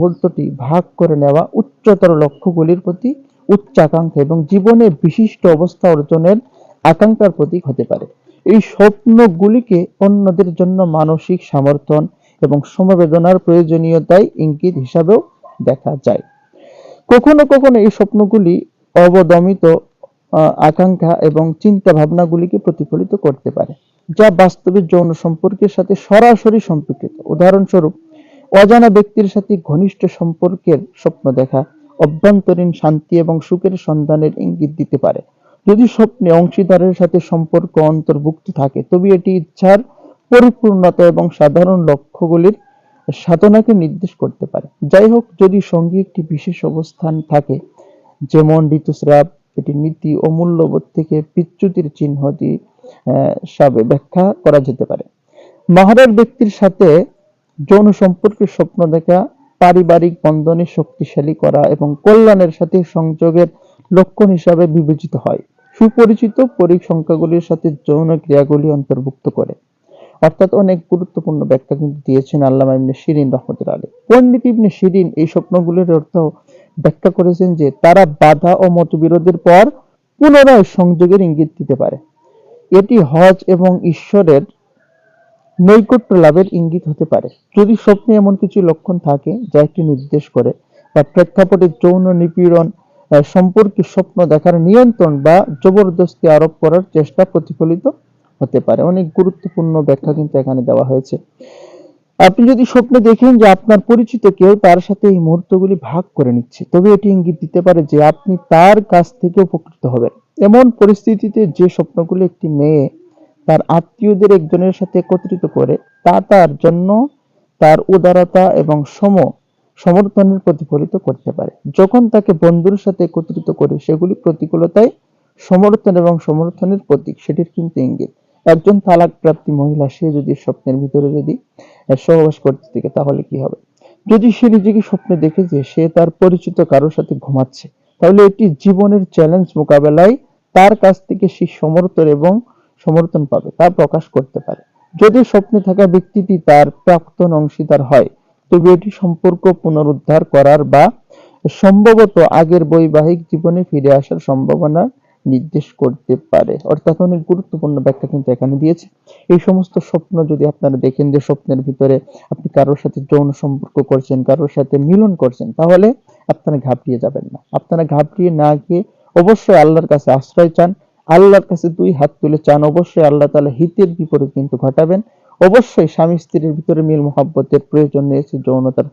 মুহূর্তটি ভাগ করে নেওয়া উচ্চতর লক্ষ্যগুলির প্রতি উচ্চাকাঙ্ক্ষা এবং জীবনে বিশিষ্ট অবস্থা অর্জনের আকাঙ্ক্ষার প্রতীক হতে পারে। এই স্বপ্নগুলিকে অন্যদের জন্য মানসিক সমর্থন এবং সমবেদনার প্রয়োজনীয়তায় ইঙ্গিত হিসাবেও দেখা যায়। কখনো কখনো এই স্বপ্নগুলি অবদমিত আকাঙ্ক্ষা এবং চিন্তা ভাবনাগুলিকে প্রতিফলিত করতে পারে, যা বাস্তবে যৌন সম্পর্কের সাথে সরাসরি সম্পর্কিত উদাহরণস্বরূপ অজানা ব্যক্তির সাথে ঘনিষ্ঠ সম্পর্কের স্বপ্ন দেখা, অভ্যন্তরীণ শান্তি এবং সুখের সন্ধানের ইঙ্গিত দিতে পারে। যদি স্বপ্নে অংশীদারের সাথে সম্পর্ক অন্তর্ভুক্ত থাকে, তবে এটি ইচ্ছার পরিপূর্ণতা এবং সাধারণ লক্ষ্যগুলির সাধনাকে নির্দেশ করতে পারে। যাই হোক, যদি সঙ্গী একটি বিশেষ অবস্থান থাকে, যেমন ঋতুস্রাব, এটি নীতি ও মূল্যবোধ থেকে বিচ্যুতির চিহ্ন দিয়ে ব্যাখ্যা করা যেতে পারে। মাহারের ব্যক্তির সাথে যৌন সম্পর্কের স্বপ্ন দেখা, পারিবারিক বন্ধনে শক্তিশালী করা এবং কল্যাণের সাথে সংযোগের লক্ষণ হিসাবে বিবেচিত হয়। সুপরিচিত পরিসংখ্যাগুলির সাথে যৌন ক্রিয়াগুলি অন্তর্ভুক্ত করে। অর্থাৎ অনেক গুরুত্বপূর্ণ ব্যাখ্যা কিন্তু দিয়েছেন আল্লামা ইবনে শিরিন রহমতুল্লাহ আলী পণ্ডিত ইবনে শিরিন এই স্বপ্নগুলির অর্থ ব্যাখ্যা করেছেন যে তারা বাধা ও মতবিরোধের পর পুনরায় সংযোগের ইঙ্গিত দিতে পারে। এটি হজ এবং ঈশ্বরের নৈকট্য লাভের ইঙ্গিত হতে পারে। যদি স্বপ্নে এমন কিছু লক্ষণ থাকে, যা একটি নির্দেশ করে, বা প্রেক্ষাপটে যৌন নিপীড়ন সম্পর্কে স্বপ্ন দেখার নিয়ন্ত্রণ বা জবরদস্তি আরোপ করার চেষ্টা প্রতিফলিত হতে পারে। অনেক গুরুত্বপূর্ণ ব্যাখ্যা কিন্তু এখানে দেওয়া হয়েছে। আপনি যদি স্বপ্নে দেখেন যে আপনার পরিচিত কেউ তার সাথে এই মুহূর্তগুলি ভাগ করে নিচ্ছে, তবে এটি ইঙ্গিত দিতে পারে যে আপনি তার কাছ থেকে উপকৃত হবেন। এমন পরিস্থিতিতে যে স্বপ্নগুলি একটি মেয়ে তার আত্মীয়দের একজনের সাথে একত্রিত করে তা তার জন্য তার উদারতা এবং সম, সমর্থনের প্রতিফলিত করতে পারে। যখন তাকে বন্ধুর সাথে একত্রিত করে সেগুলি প্রতিকূলতায় সমর্থন এবং সমর্থনের প্রতীক, সেটির কিন্তু ইঙ্গিত। একজন তালাক প্রাপ্তি মহিলা, সে যদি স্বপ্নের ভিতরে যদি সহবাস করতে থাকে, তাহলে কি হবে? যদি সে নিজেকে স্বপ্নে দেখে যে সে তার পরিচিত কারোর সাথে ঘুমাচ্ছে, তাহলে এটি জীবনের চ্যালেঞ্জ মোকাবেলায় তার কাছ থেকে সে সমর্থন এবং সমর্থন পাবে, তা প্রকাশ করতে পারে। যদি স্বপ্নে থাকা ব্যক্তিটি তার প্রাক্তন অংশীদার হয়, তবে এটি সম্পর্ক পুনরুদ্ধার করার বা সম্ভবত আগের বৈবাহিক জীবনে ফিরে আসার সম্ভাবনা নির্দেশ করতে পারে। অর্থাৎ অনেক গুরুত্বপূর্ণ ব্যাখ্যা কিন্তু এখানে দিয়েছে। এই সমস্ত স্বপ্ন যদি আপনারা দেখেন যে স্বপ্নের ভিতরে আপনি কারোর সাথে যৌন সম্পর্ক করছেন, কারোর সাথে মিলন করছেন, তাহলে আপনারা ঘাবড়িয়ে যাবেন না। আপনারা ঘাবড়িয়ে না গিয়ে অবশ্যই আল্লাহর কাছে আশ্রয় চান আল্লাহর কাছে দুই হাত তুলে চান। অবশ্যই আল্লাহ তালা হিতের বিপরীত কিন্তু ঘটাবেন। অবশ্যই স্বামী স্ত্রীর ভিতরে মিল মহাব্বতের প্রয়োজন রয়েছে যৌনতার